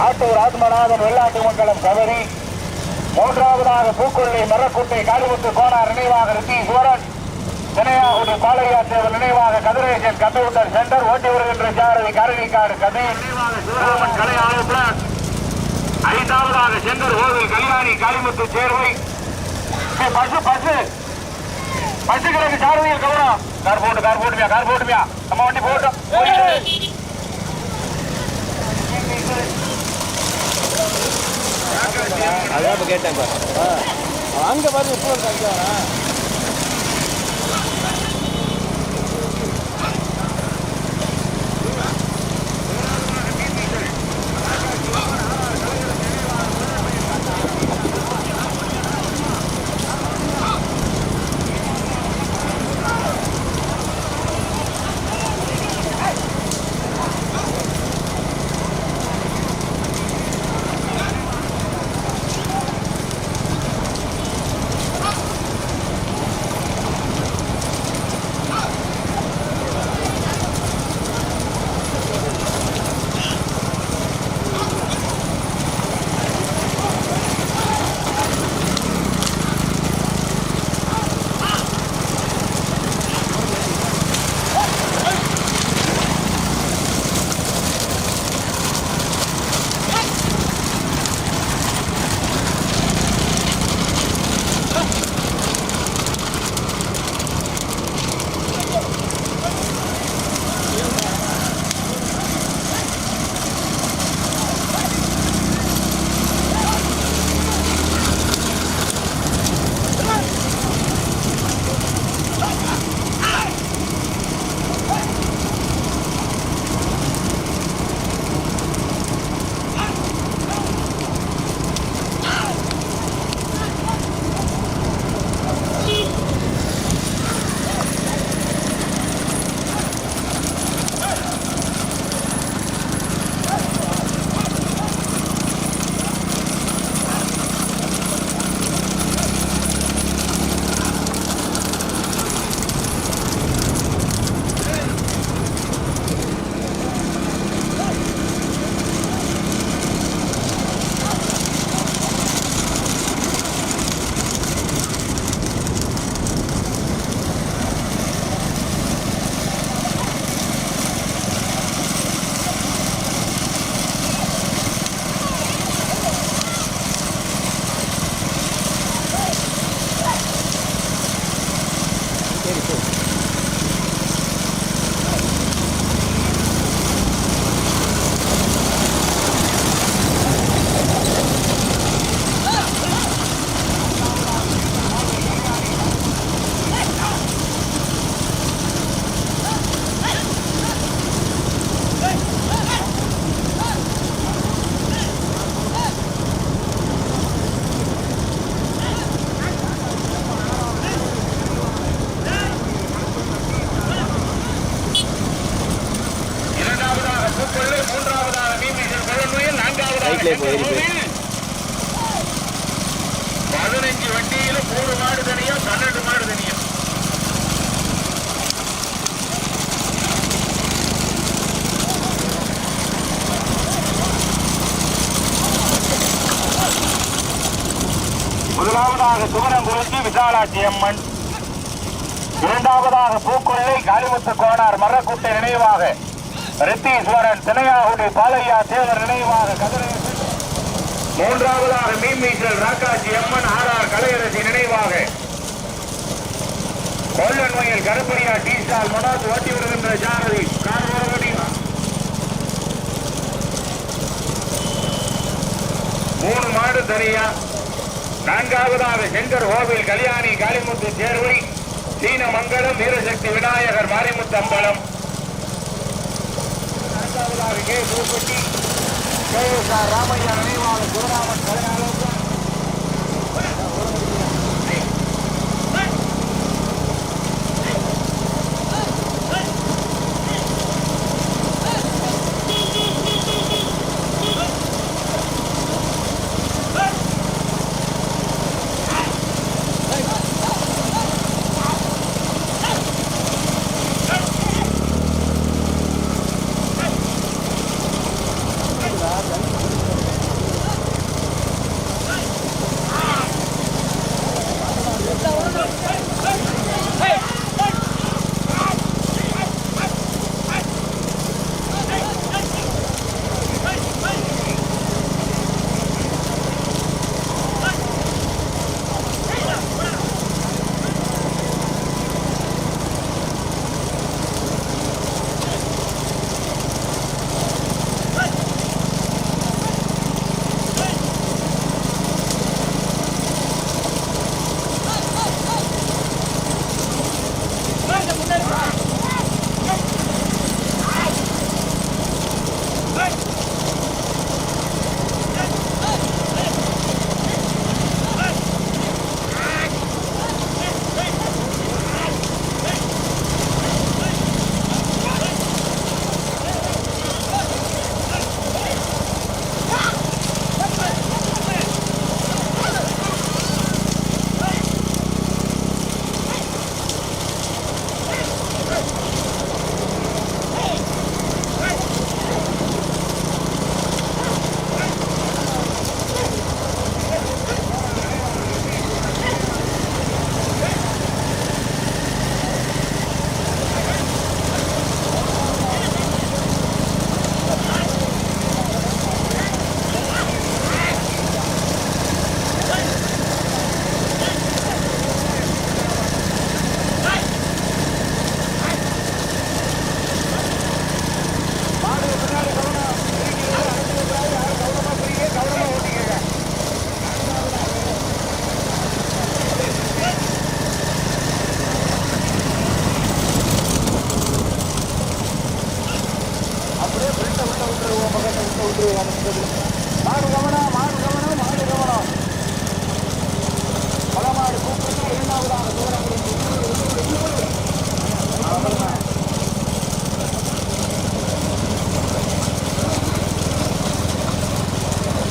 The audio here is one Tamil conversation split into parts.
ஆட்டூர் ஆத்மநாதன் வெள்ளாட்டு மங்கலம் கவரி. மூன்றாவதாக பூக்கொள்ளை மரக்குட்டை காளிமுத்து கோனார் நினைவாக ரித்தீஸ்வரன் தினையாகுடி பாலையா தேவர் நினைவாக கதிரேஜன் கம்ப்யூட்டர் சென்டர் ஓட்டி வருகின்ற சாரதி கரணிக்காடு கதை நினைவாக கலை ஆலோசனர் ஐந்தாவதாக செந்தர் கோவில் கல்யாணி காளிமுத்து சேர்வை. பசு பசு பசு. கிழக்கு சாரதியில் கவனம் கார் போட்டு கார் போட்டுமியா கார் போட்டுமியா. நம்ம வண்டி போட்டோம் அதான் இப்போ கேட்டேன் இப்போ அங்கே பாருங்க இப்போ அங்கே சுவனங்குறிச்சி அம்மன். இரண்டாவதாக பூக்கொள்ளை காளிமுத்து கோனார் மரக்குட்டை நினைவாக. ரித்தீஸ்வரன் தினையாகுடி பாலையா தேவர் நினைவாக கதிரேசன் மூன்றாவதாக மீன்மீசல் ராக்காஜி அம்மன் ஆர்ஆர் கலையரசி நினைவாக. கொல்லன்மையில் கருப்படியா டி ஸ்டால் மனோஜ் ஓட்டி வருகின்ற ஜாரதி மூணு மாடு தனியா. நான்காவதாக செங்கர் கோவில் கல்யாணி காளிமுத்து சேர்வை சீனமங்கலம் வீரசக்தி விநாயகர் மாரிமுத்து அம்பலம் நான்காவதாக K. Poopatti K. S. R. Ramaiah நினைவாளர் Sivaraman கலையாளர்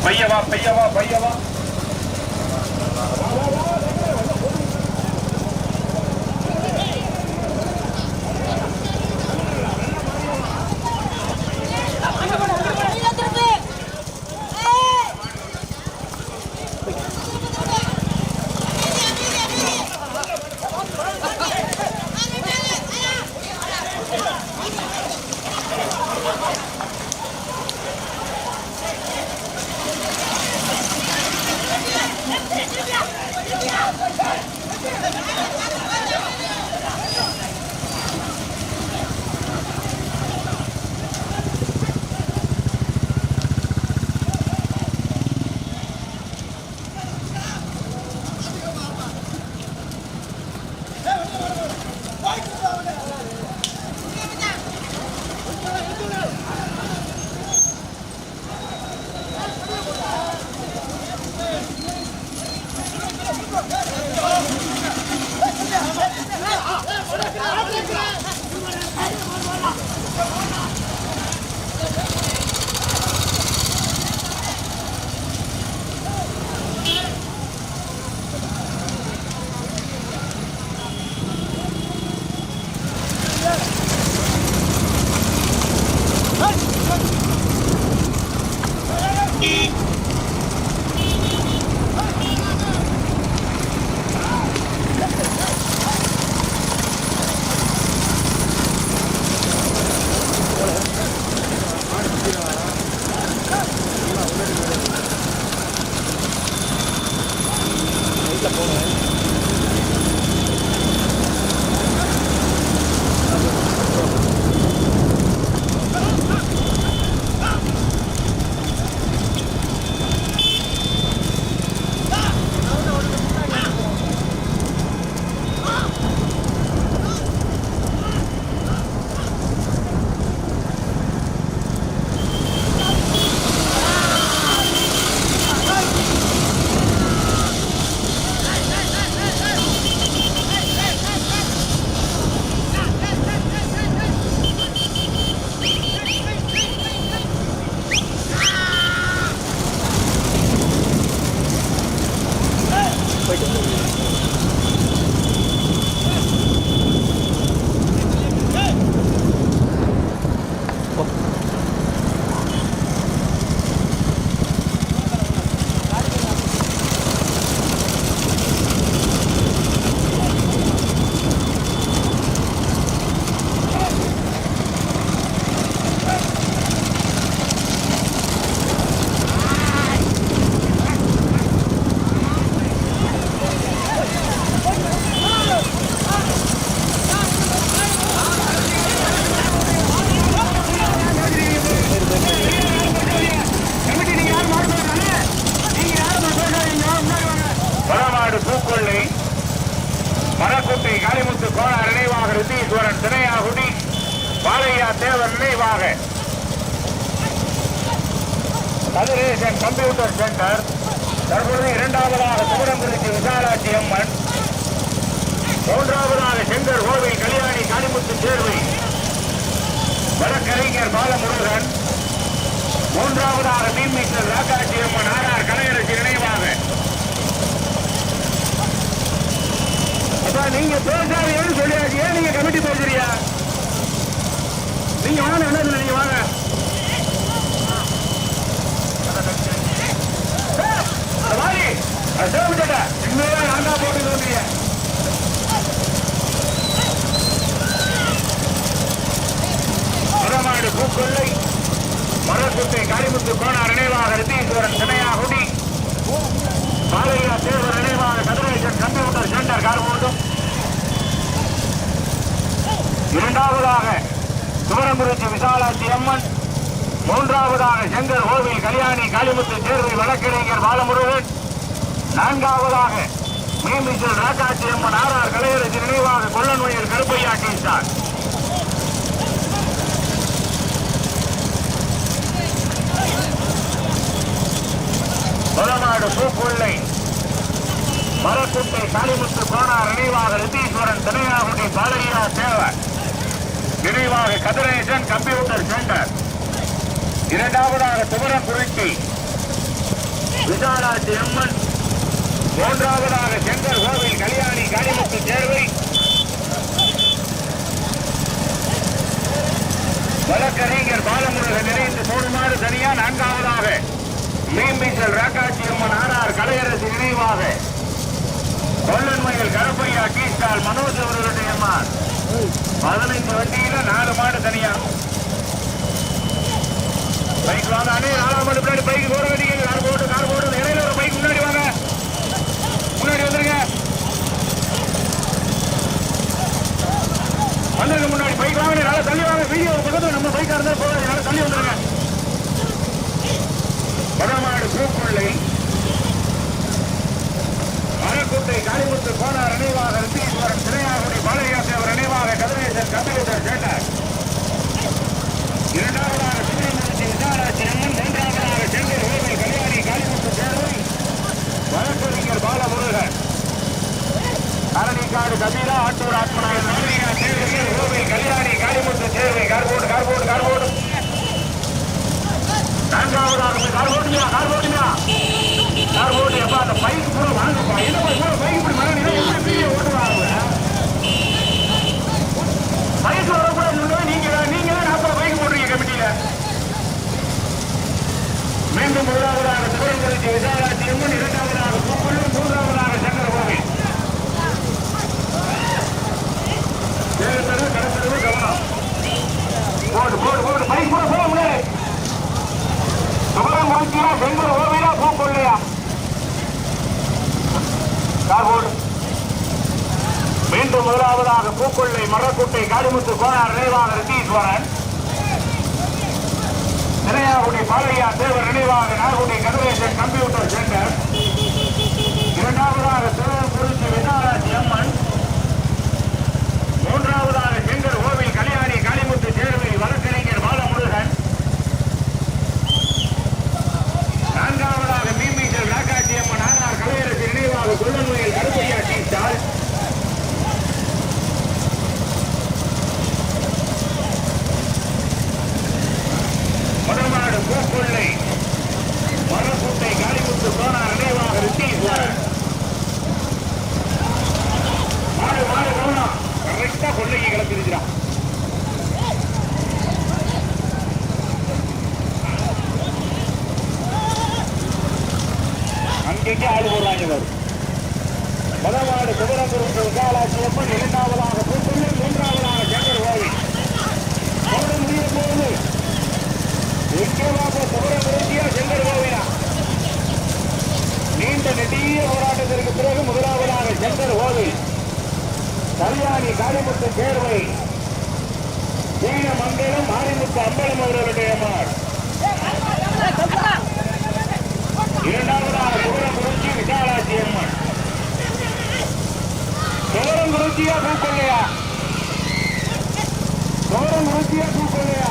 பையவா பையவா பையவா இரண்டாவதாக சிவனங்குறிச்சி விசாலாட்சி அம்மன். மூன்றாவதாக செங்கர் கோவில் கல்யாணி காளிமுத்து சேர்வை. வழக்கறிஞர் பாலமுருகன். மூன்றாவதாக மீன்மீட்டர் ராக்காட்சி அம்மன் ஆர்ஆர் கலையரசி நினைவாக. நீங்க பேசாதீங்கன்னு சொல்லியாச்சு. ஏன் நீங்க கமிட்டி பேசுறியா நீங்க வாங்க என்ன நீங்க வாங்க. வாங்க. மரமாடு பூக்கொள்ளை மரக்குட்டை காளிமுத்து கோணார் நினைவாக ரித்தீஸ்வரன் திணையாகுடி பாலையா தேவர் நினைவாக கதிரேசன் கம்ப்யூட்டர் சென்டர் கார்போர்டும் இரண்டாவதாக சிவரங்குறிச்சி விசாலாட்சி அம்மன் மூன்றாவதாக செங்கர் கோவில் கல்யாணி காளிமுத்து தேர்வு வழக்கறிஞர் பாலமுருகன் நான்காவதாக மீமிசல் ராக்காட்சி அம்மன் ஆறார் கலையரசி நினைவாக கொல்லன்மையில் கருப்பையா டி கொலநாடு பூக்குள்ளை மரக்குட்டை காளிமுத்து கோனார் நினைவாக ரித்தீஸ்வரன் தினையாகுடி பாலையா தேவர் நினைவாக கதிரேசன் கம்ப்யூட்டர் சென்டர். இரண்டாவதாக துவரம் குறிச்சி விசாலாட்சி அம்மன் மூன்றாவதாக செங்கர் கோவில் கல்யாணி காளிமுத்து சேர்வை வழக்கறிஞர் பாலமுருகன் இணைந்து போடுமாறு தனியா நான்காவதாக. மீன்பிச்சல் ராக்காட்சி அம்மன் ஆனார் கலையரசு நினைவாக கொள்ளன்மையில் கருப்பையா கீஸ்டால் மனோஜ் அவர்களுடைய அம்மான் பதினைந்து வண்டியில நாலு மாடு தனியா. பைக் வாங்க அண்ணே நாலாம் மாடு முன்னாடி பைக் போற வேண்டிய கார் போட்டு கார் போட்டு இடையில ஒரு பைக் முன்னாடி வாங்க முன்னாடி வந்துருங்க வந்துருங்க முன்னாடி பைக் வாங்க நல்லா தள்ளி வாங்க வீடியோ நம்ம பைக்கா இருந்தா போகாது. நல்லா தள்ளி வந்துருங்க. வடமாடு பூக்குள்ளை மரக்குட்டை காளிமுத்து கோனார் நினைவாக ரித்தீஸ்வரன் திரையாகுடி பாலையா தேவர் நினைவாக கதிரேசன் கம்ப்யூட்டர் கேட்டார் இரண்டாவதாக சிவனமூர்த்தி விசாலாட்சி அம்மன் மூன்றாவதாக செங்கல் கோவில் கல்யாணி காளிமுத்து சேர்வை வழக்கறிஞர் பாலமுருகன் அரணிக்காடு கபீரா ஆட்டூர் ஆத்மநாதன் நாமினியா சேர்வையில் கோவில் Kalyani Kalimuthu Servai cardboard cardboard cardboard நான்காவதாக போய் கார் ஓட்டுங்க கார் ஓட்டுங்க கார் ஓட்டு எப்ப அந்த பைக் கூட வாங்கப்பா என்ன பைக் இப்படி மரம் எப்படி வீடியோ ஓட்டுவாங்க பைக் வரக்கூடாது சொல்லுங்க நீங்க நீங்க தான் நாற்பது பைக் போடுறீங்க கமிட்டியில மீண்டும் முதலாவதாக சிவரங்குறிச்சி விசாலாட்சி அம்மன் இரண்டாவதாக பூக்குள்ளும் மூன்றாவதாக சங்கர கோவில் தேர்தல் கடத்தல் கவனம் போடு போடு போடு பைக் கூட போக முடியாது சுமரம் முடிச்சியா செங்கல் ஓவியா பூக்கொள்ளையா கார்போர்டு மீண்டும் முதலாவதாக பூக்கொள்ளை மரக்குட்டை காளிமுத்து கோனார் நினைவாக ரித்தீஸ்வரன் திரையாகுடி பாலையா தேவர் நினைவாக நாகுடி கதிரேசன் சென்டர் இரண்டாவதாக திருவள்ளூர்ச்சி விசாலாட்சி அம்மன் மூன்றாவதாக செங்கர் கோவில் கல்யாணி காளிமுத்து சேர்வை வழக்கறிஞர் பாலமுருகன் நான்காவதாக மீன்மீச்சல் ராக்காட்சி அம்மன் ஆனார் கலையரசு நினைவாக கொள்ளநோயில் கருப்பையா டி ஸ்டால் மரமாடு பூக்கொள்ளை மரக்குட்டை காளிமுத்து கோனார் இங்கே ஆள் போடுறாங்க பாரு. முதலாவது குதிரங்குறிச்சி விசாலாட்சி அம்மன் இரண்டாவதாக பூக்குள்ளி மூன்றாவதாக சங்கர் கோவில் போட முடிய போகுது முக்கியமாக வாப்போ குதிரங்குறிச்சியா சங்கர் கோவிலா நீண்ட நெடிய போராட்டத்திற்கு பிறகு முதலாவதாக சங்கர் கோவில் கல்யாணி காளிமுத்து தேர்வை சீன மங்கலம் மாரிமுத்து அம்பலம் அவர்களுடைய மார் இரண்டாவதாக குதிரங்குறிச்சி விசாலாட்சி அம்மன் குதிரங்குறிச்சியா பூக்கொல்லையா குதிரங்குறிச்சியா பூக்கொல்லையா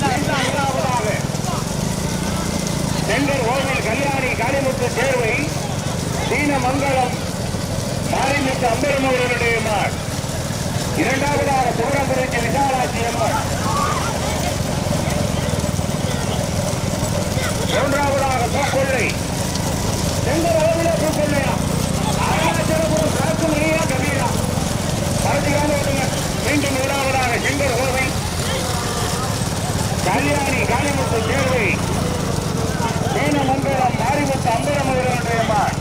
இரண்டாவதாக செங்கர் கோவில் கல்யாணி காளிமுத்து தேர்வை சீன மங்கலம் மாரிமுத்து அம்பலம் அவர்களுடைய மார் இரண்டாவதாக குதிரங்குறிச்சி விசாலாட்சி அம்மன் மூன்றாவதாக பூக்கொள்ளை செங்கர் ஓவில பூக்கொள்ளையா அருணாச்சலபுரம் காக்கு மணியா பரதிகால ஓட்டுங்க மீண்டும் முதலாவதாக செங்கர் கோவை கல்யாணி காளிமுத்து சேர்வை சீனமங்கலம் மாரிமுத்து அம்பலம் அவர்களுடைய மார்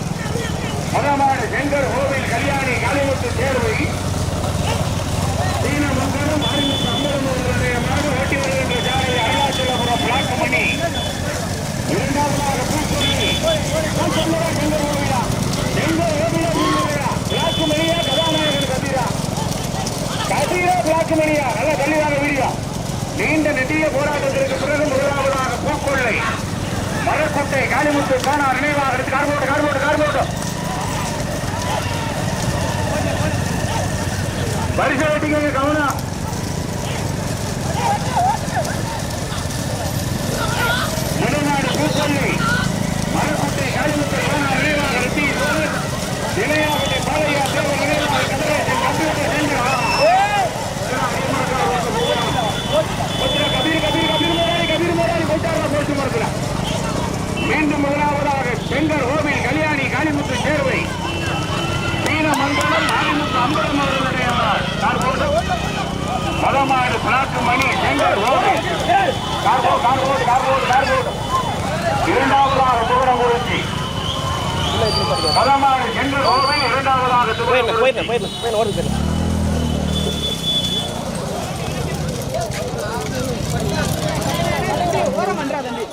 செங்கர் கோவில் கல்யாணி காளிமுத்து சேர்வை சீனமங்கலம் மாரிமுத்து அம்பலம் அவர்களுடைய மாடு ஓட்டி வருகின்ற அருணாச்சலபுரம் பிளாக் மணி இரண்டாவதாக செங்கர் கபீரா நல்ல தெளிவாக வீடியோ நீண்ட நெட்டிய போராட்டத்திற்கு பிறகு முதலாவதாக பூக்கொள்ளை மரக்கோட்டை காளிமுத்து காணா நினைவாக எடுத்து கார்போட்டு கார்போட்டு கார்போட்டு வரிசை வெட்டிங்க கவனம் நடுநாடு பூக்கொல்லி மரக்கொட்டை காளிமுத்து காணா நினைவாக எடுத்து இளையாவட்டை பாலையா தேவ நினைவாக கதிரேசன் கம்ப்யூட்டர் சென்று கொஞ்சம் கபீர் கபீர் கபீர் முதலாளி கபீர் முதலாளி போட்டாரா போட்டு மரத்துல மீண்டும் முதலாவதாக செங்கர் கோவில் கல்யாணி காளிமுத்து சேர்வை சீன மங்கலம் காளிமுத்து அம்பலம் அவர்களுடைய கார்போடு மதமாடு பிளாக்கு மணி செங்கர் கோவில் கார்போ கார்போடு கார்போடு கார்போடு இரண்டாவதாக தூரங்குறிச்சி மதமாடு செங்கர் கோவில் இரண்டாவதாக போயிடலாம் ஓரம் பண்றா தம்பி